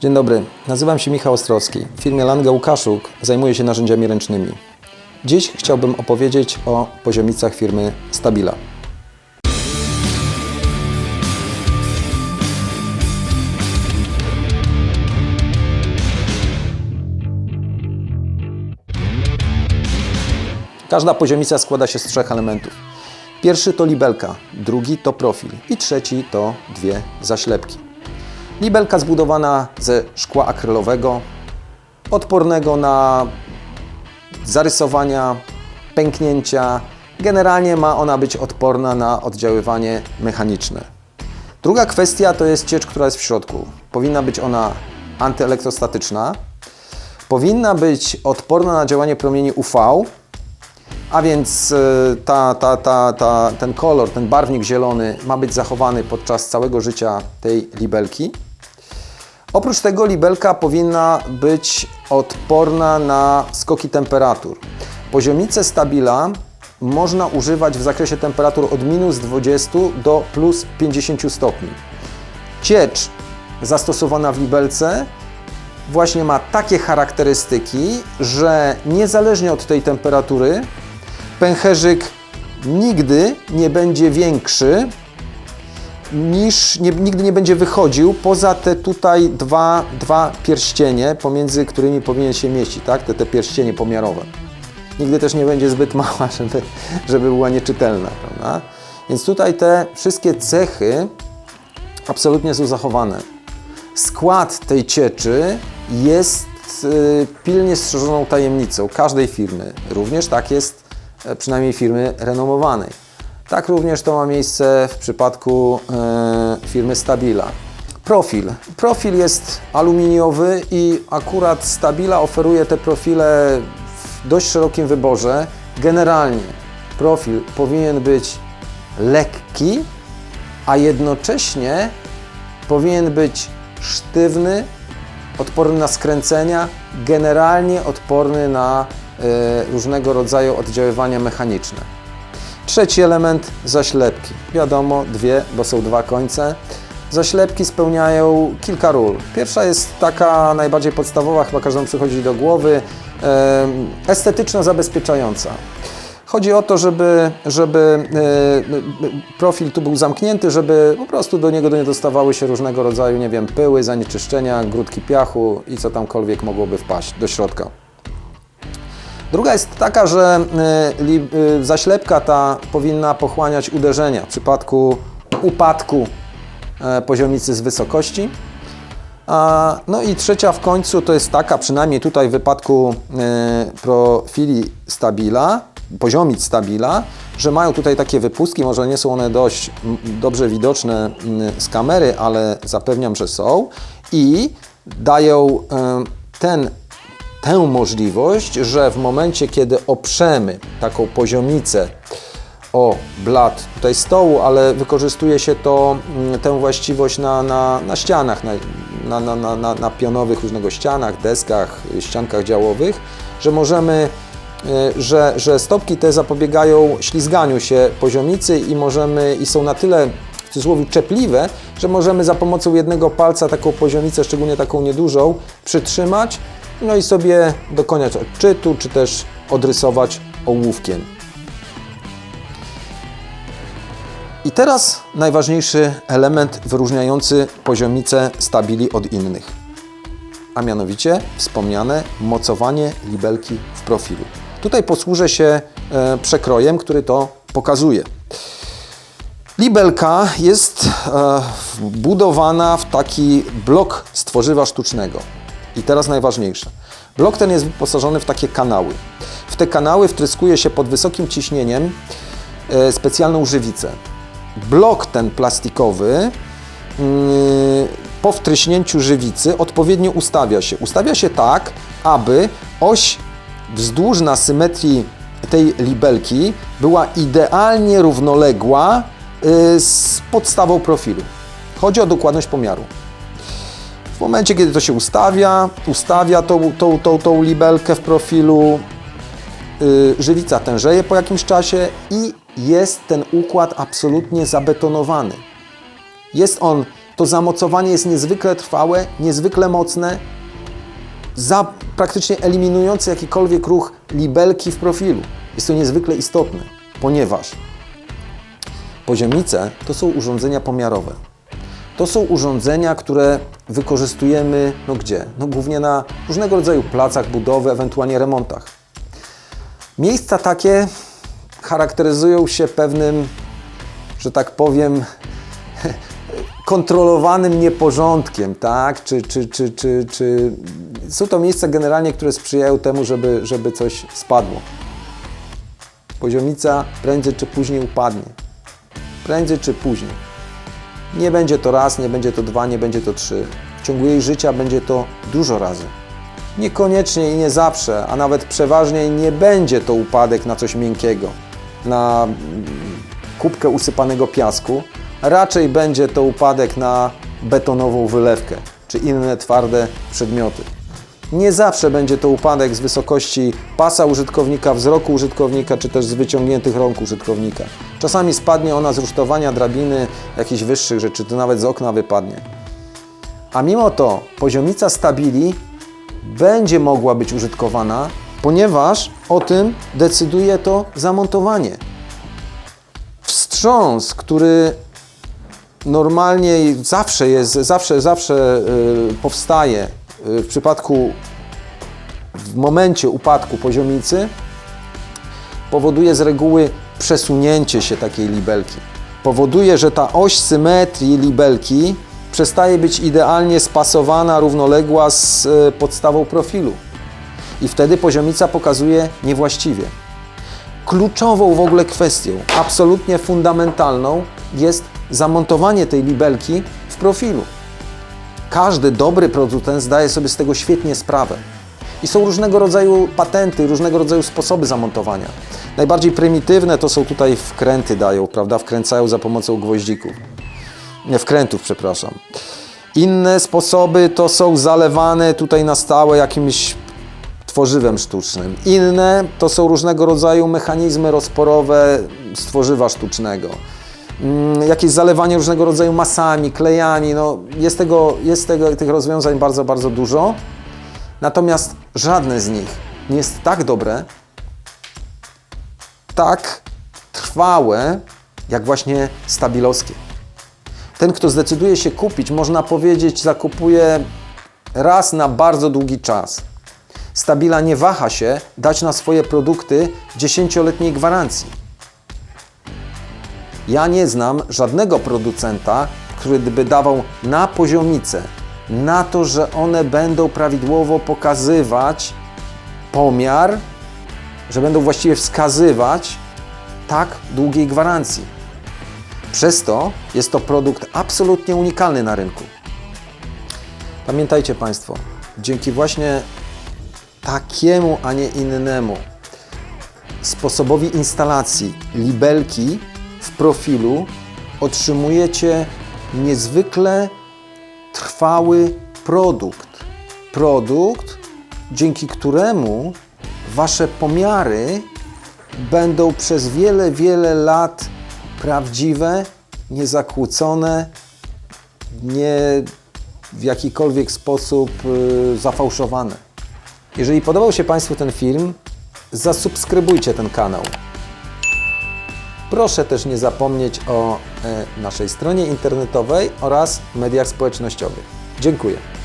Dzień dobry, nazywam się Michał Ostrowski. W firmie Langa Łukaszuk zajmuję się narzędziami ręcznymi. Dziś chciałbym opowiedzieć o poziomicach firmy Stabila. Każda poziomica składa się z trzech elementów. Pierwszy to libelka, drugi to profil i trzeci to dwie zaślepki. Libelka zbudowana ze szkła akrylowego, odpornego na zarysowania, pęknięcia. Generalnie ma ona być odporna na oddziaływanie mechaniczne. Druga kwestia to jest ciecz, która jest w środku. Powinna być ona antyelektrostatyczna, powinna być odporna na działanie promieni UV, a więc y, ta, ta, ta, ta, ten kolor, ten barwnik zielony ma być zachowany podczas całego życia tej libelki. Oprócz tego libelka powinna być odporna na skoki temperatur. Poziomice stabila można używać w zakresie temperatur od minus 20 do plus 50 stopni. Ciecz zastosowana w libelce właśnie ma takie charakterystyki, że niezależnie od tej temperatury pęcherzyk nigdy nie będzie większy niż nie, nigdy nie będzie wychodził poza te tutaj dwa, dwa pierścienie, pomiędzy którymi powinien się mieścić, tak? Te, te pierścienie pomiarowe. Nigdy też nie będzie zbyt mała, żeby, żeby była nieczytelna, prawda? Więc tutaj te wszystkie cechy absolutnie są zachowane. Skład tej cieczy jest y, pilnie strzeżoną tajemnicą każdej firmy. Również tak jest e, przynajmniej firmy renomowanej. Tak również to ma miejsce w przypadku e, firmy Stabila. Profil. Profil jest aluminiowy i akurat Stabila oferuje te profile w dość szerokim wyborze. Generalnie profil powinien być lekki, a jednocześnie powinien być sztywny, odporny na skręcenia, generalnie odporny na e, różnego rodzaju oddziaływania mechaniczne. Trzeci element zaślepki. Wiadomo, dwie, bo są dwa końce. Zaślepki spełniają kilka ról. Pierwsza jest taka najbardziej podstawowa, chyba każdemu przychodzi do głowy, e, estetyczno zabezpieczająca. Chodzi o to, żeby, żeby e, profil tu był zamknięty, żeby po prostu do niego nie dostawały się różnego rodzaju, nie wiem, pyły, zanieczyszczenia, grudki piachu i co tamkolwiek mogłoby wpaść do środka. Druga jest taka, że y, y, zaślepka ta powinna pochłaniać uderzenia w przypadku upadku e, poziomicy z wysokości. No i trzecia w końcu to jest taka, przynajmniej tutaj w wypadku e, profili stabila, poziomic stabila, że mają tutaj takie wypustki, może nie są one dość dobrze widoczne z kamery, ale zapewniam, że są i dają e, ten tę możliwość, że w momencie, kiedy oprzemy taką poziomicę o blat tutaj stołu, ale wykorzystuje się to, mm, tę właściwość na, na, na ścianach, na, na, na, na, na, pionowych różnego ścianach, deskach, ściankach działowych, że możemy, y, że, że stopki te zapobiegają ślizganiu się poziomicy i możemy, i są na tyle w cudzysłowie czepliwe, że możemy za pomocą jednego palca taką poziomicę, szczególnie taką niedużą, przytrzymać, no i sobie dokonać odczytu, czy też odrysować ołówkiem. I teraz najważniejszy element wyróżniający poziomicę stabili od innych, a mianowicie wspomniane mocowanie libelki w profilu. Tutaj posłużę się e, przekrojem, który to pokazuje. Libelka jest e, budowana w taki blok z tworzywa sztucznego. I teraz najważniejsze. Blok ten jest wyposażony w takie kanały. W te kanały wtryskuje się pod wysokim ciśnieniem e, specjalną żywicę. Blok ten plastikowy mm, po wtryśnięciu żywicy odpowiednio ustawia się. Ustawia się tak, aby oś wzdłużna symetrii tej libelki była idealnie równoległa y, z podstawą profilu. Chodzi o dokładność pomiaru. W momencie, kiedy to się ustawia, ustawia tą, tą, tą, tą libelkę w profilu, yy, żywica tężeje po jakimś czasie i jest ten układ absolutnie zabetonowany. Jest on to zamocowanie jest niezwykle trwałe, niezwykle mocne, za praktycznie eliminujące jakikolwiek ruch libelki w profilu. Jest to niezwykle istotne, ponieważ poziomice to są urządzenia pomiarowe. To są urządzenia, które wykorzystujemy no gdzie? No głównie na różnego rodzaju placach budowy, ewentualnie remontach. Miejsca takie charakteryzują się pewnym, że tak powiem, kontrolowanym nieporządkiem, tak? Czy, czy, czy, czy, czy... Są to miejsca generalnie, które sprzyjają temu, żeby, żeby coś spadło. Poziomica prędzej czy później upadnie. Prędzej czy później. Nie będzie to raz, nie będzie to dwa, nie będzie to trzy. W ciągu jej życia będzie to dużo razy. Niekoniecznie i nie zawsze, a nawet przeważnie nie będzie to upadek na coś miękkiego, na mm, kubkę usypanego piasku. Raczej będzie to upadek na betonową wylewkę czy inne twarde przedmioty. Nie zawsze będzie to upadek z wysokości pasa użytkownika, wzroku użytkownika, czy też z wyciągniętych rąk użytkownika. Czasami spadnie ona z rusztowania drabiny, jakichś wyższych rzeczy, to nawet z okna wypadnie. A mimo to poziomica stabili będzie mogła być użytkowana, ponieważ o tym decyduje to zamontowanie. Wstrząs, który normalnie zawsze jest, zawsze, zawsze y, powstaje w przypadku, w momencie upadku poziomicy, powoduje z reguły przesunięcie się takiej libelki. Powoduje, że ta oś symetrii libelki przestaje być idealnie spasowana, równoległa z y, podstawą profilu. I wtedy poziomica pokazuje niewłaściwie. Kluczową w ogóle kwestią, absolutnie fundamentalną jest zamontowanie tej libelki w profilu. Każdy dobry producent zdaje sobie z tego świetnie sprawę. I są różnego rodzaju patenty, różnego rodzaju sposoby zamontowania. Najbardziej prymitywne to są tutaj wkręty dają, prawda? Wkręcają za pomocą gwoździków. Nie, wkrętów, przepraszam. Inne sposoby to są zalewane tutaj na stałe jakimś tworzywem sztucznym. Inne to są różnego rodzaju mechanizmy rozporowe z tworzywa sztucznego. Mm, Jakieś zalewanie różnego rodzaju masami, klejami. No, jest tego, jest tego, tych rozwiązań bardzo, bardzo dużo. Natomiast żadne z nich nie jest tak dobre, tak trwałe, jak właśnie stabilowskie. Ten, kto zdecyduje się kupić, można powiedzieć, zakupuje raz na bardzo długi czas. Stabila nie waha się dać na swoje produkty 10-letniej gwarancji. Ja nie znam żadnego producenta, który by dawał na poziomicę, na to, że one będą prawidłowo pokazywać pomiar, że będą właściwie wskazywać tak długiej gwarancji. Przez to jest to produkt absolutnie unikalny na rynku. Pamiętajcie Państwo, dzięki właśnie takiemu, a nie innemu sposobowi instalacji libelki w profilu otrzymujecie niezwykle trwały produkt. Produkt, dzięki któremu Wasze pomiary będą przez wiele, wiele lat prawdziwe, niezakłócone, nie w jakikolwiek sposób y, zafałszowane. Jeżeli podobał się Państwu ten film, zasubskrybujcie ten kanał. Proszę też nie zapomnieć o e, naszej stronie internetowej oraz mediach społecznościowych. Dziękuję.